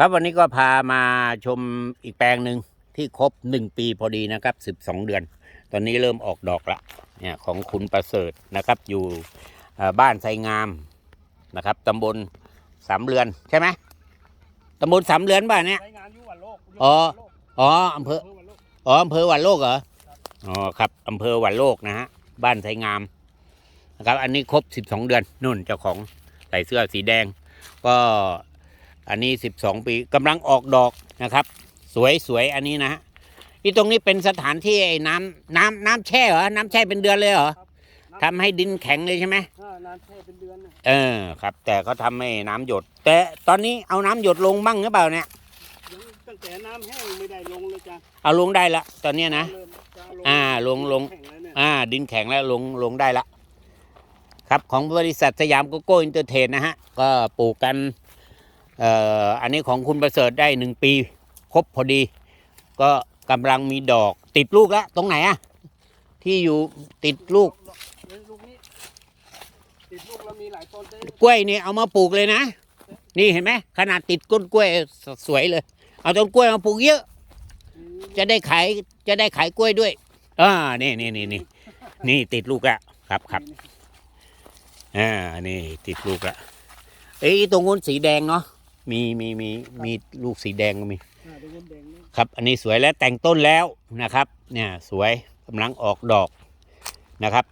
ครับวันนี้ก็พามาชมอีกแปลงหนึ่งที่ครบหนึ่งปีพอดีนะครับสิบสองเดือน ตอนนี้เริ่มออกดอกละเนี่ยของคุณประเสริฐนะครับ อยู่เอ่อบ้านไซงามนะครับตำบลสามเรือนใช่ไหมตำบลสามเรือนบ้านเนี่ยใช้งานอยุวันโลกอ๋ออ๋ออำเภอวันโลกอ๋ออำเภอหวันโลกเหรออ๋อครับอำเภอหวันโลกนะฮะบ้านไทยงามนะครับ อันนี้ครบสิบสองเดือนนุ่นเจ้าของใส่เสื้อสีแดง ก็ อันนี้สิบสองปีกำลังออกดอกนะครับ สวยสวยอันนี้นะฮะที่ตรงนี้เป็นสถานที่ไอ้น้ำน้ำน้ำแช่เหรอน้ำแช่เป็นเดือนเลยเหรอทำให้ดินแข็งเลยใช่ไหมอ่านานแช่เป็นเดือนน่ะเออครับ แต่เขาทำให้น้ำหยด แต่ตอนนี้เอาน้ำหยดลงบ้างหรือเปล่าเนี่ยยังตั้งแต่น้ำแห้งไม่ได้ลงเลยจ้ะเอาลงได้ละตอนเนี้ยนะเริ่มจะเอ่าลงลงแข็แล้วเนี่ยอ่า ดินแข็งแล้วลงลงได้ละครับของบริษัทสยามโกโก้อินเตอร์เทนนะฮะ ก็ปลูกกันเอันนี้ของคุณประเสริฐได้หนึ่งปีครบพอดี ก็กำลังมีดอก ติดลูกแล้วตรงไหนอะที่อยู่ติดลูกลูกนี้ติดลูกแล้วมีหลายต้นเลยกล้วยนี่เอามาปลูกเลยนะ นี่เห็นไหมขนาดติดก้นกล้วยสวยเลย เอาต้นกล้วยมาปลูกเยอะ จะได้ขายจะได้ขายกล้วยด้วยอ่านี่นี่นี่นี่นี่ติดลูกละครับครับอ่านี่ติดลูกละเอ้ยตรงนู้นสีแดงเนาะ มีมีมีมีลูกสีแดงก็มี อ่าเดี๋ยวผมแบ่งนี่ครับ อันนี้สวยแล้วแต่งต้นแล้วนะครับ เนี่ยสวยกำลังออกดอกนะครับ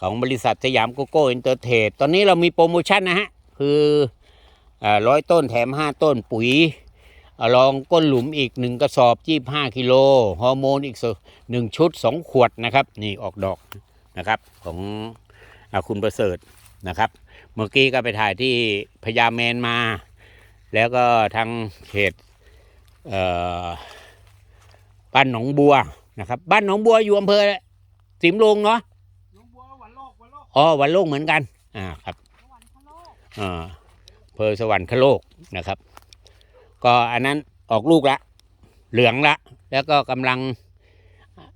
ของบริษัทสยามโกโก้อินเตอร์เทรดตอนนี้เรามีโปรโมชั่นนะฮะ คือร้อยต้นแถมห้าต้นปุ๋ยอ่ารองก้นหลุมอีกหนึ่งกระสอบยี่ห้ากิโลฮอร์โมนอีกหนึ่งชุดสองขวดนะครับ นี่ออกดอกนะครับของอาคุณประเสริฐนะครับ เมื่อกี้ก็ไปถ่ายที่พญาแมนมา แล้วก็ทางเขตเอ่อบ้านหนองบัวนะครับ บ้านหนองบัวอยู่อำเภอสิมลงเนาะน้องบัววันโลกวันโลกอ๋อวันโลกเหมือนกันอ่าครับอ่าอำเพอสวรรคโลกนะครับ ก็อันนั้นออกลูกละ เหลืองละ แล้วก็กำลัง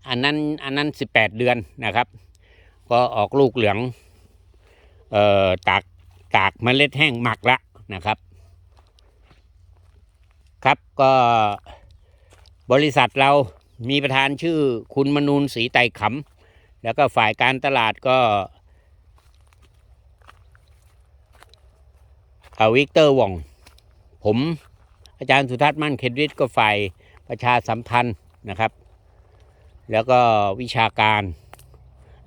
อันนั้นอันนั้นสิบแปดเดือนนะครับ ก็ออกลูกเหลืองเอ่อตากตากเมล็ดแห้งหมักละนะครับ ครับก็บริษัทเรามีประธานชื่อคุณมนูนศรีไต่ขำแล้วก็ฝ่ายการตลาดก็วิกเตอร์ว่อง ผมอาจารย์สุทัศน์มั่นเครดิตก็ฝ่ายประชาสัมพันธ์นะครับ แล้วก็วิชาการ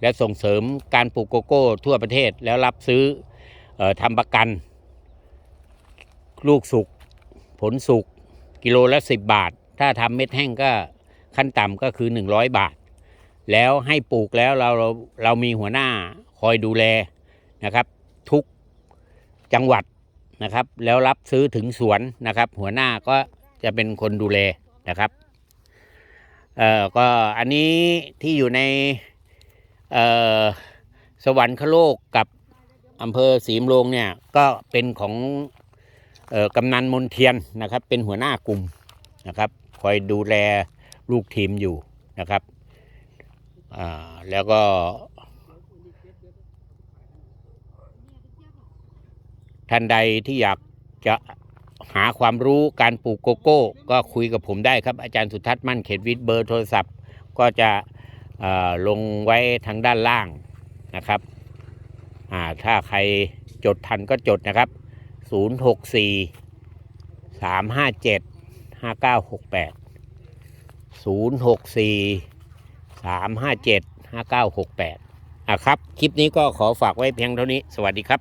และส่งเสริมการปลูกโกโก้ทั่วประเทศแล้วรับซื้อออทำประกัน ลูกสุกผลสุก กิโลละ 10 บาท ถ้าทำเม็ดแห้งก็ขั้นต่ำก็คือ 100 บาท แล้วให้ปลูกแล้วเราเราเรามีหัวหน้าคอยดูแลนะครับ ทุกจังหวัดนะครับ แล้วรับซื้อถึงสวนนะครับ หัวหน้าก็จะเป็นคนดูแลนะครับเอ่อก็อันนี้ที่อยู่ในเอ่อสวรรคโลกกับอำเภอศรีมโรงเนี่ยก็เป็นของ กำนันมนเทียนนะครับ เป็นหัวหน้ากลุ่มนะครับ คอยดูแลลูกทีมอยู่นะครับแล้วก็ท่านใดที่อยากจะหาความรู้การปลูกโกโก้ ก็คุยกับผมได้ครับ อาจารย์สุทัศน์มั่นเขตวิทย์เบอร์โทรศัพท์ ก็จะลงไว้ทางด้านล่างนะครับถ้าใครจดทันก็จดนะครับ 064 357 5968 064สามห้าเจ็ดห้าเก้าหกแปดอะครับ คลิปนี้ก็ขอฝากไว้เพียงเท่านี้ สวัสดีครับ